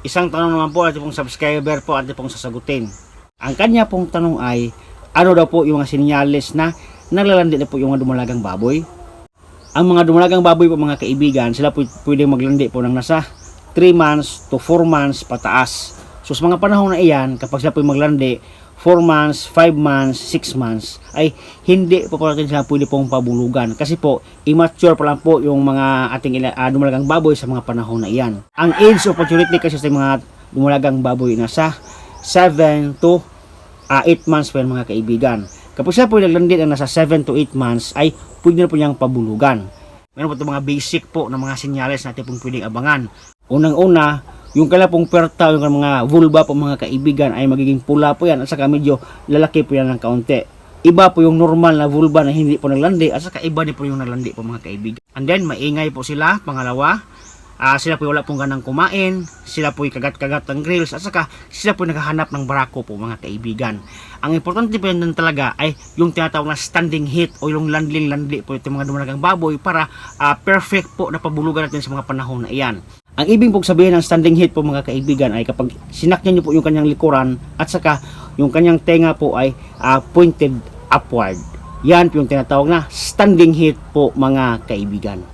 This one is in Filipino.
isang tanong naman po ating pong subscriber po ating pong sasagutin. Ang kanya pong tanong ay, ano daw po yung mga sinyales na naglalandi na po yung mga dumalagang baboy? Ang mga dumalagang baboy po mga kaibigan, sila po pwedeng maglandi po ng nasa 3 months to 4 months pataas. So sa mga panahon na iyan, kapag sila po maglandi, 4 months, 5 months, 6 months, ay hindi po po natin sila pwede pong pabulugan. Kasi po, immature pa lang po yung mga ating ah, dumalagang baboy sa mga panahon na iyan. Ang age opportunity kasi sa mga dumalagang baboy nasa 7 to 8 months po yan, mga kaibigan. Kapag sila po naglandi na nasa 7 to 8 months, ay pwede na po niyang pabulugan. Meron po mga basic po na mga senyales natin pong pwedeng abangan. Unang-una, yung kala pong perta, yung mga vulva po mga kaibigan ay magiging pula po yan at saka medyo lalaki po yan ng kaunti. Iba po yung normal na vulva na hindi po naglandi at saka iba din po yung naglandi po mga kaibigan. And then, maingay po sila, pangalawa. Ah, sila po wala pong ganang kumain, sila po kagat-kagat ng grills at saka sila po naghahanap ng barako po mga kaibigan. Ang importante po yan talaga ay yung tinatawag na standing heat o yung landling-landli po itong mga dumalagang baboy para ah, perfect po na pabulugan natin sa mga panahon na iyan. Ang ibig pong sabihin ng standing heat po mga kaibigan ay kapag sinakyan niyo po yung kanyang likuran at saka yung kanyang tenga po ay ah, pointed upward. Yan po yung tinatawag na standing heat po mga kaibigan.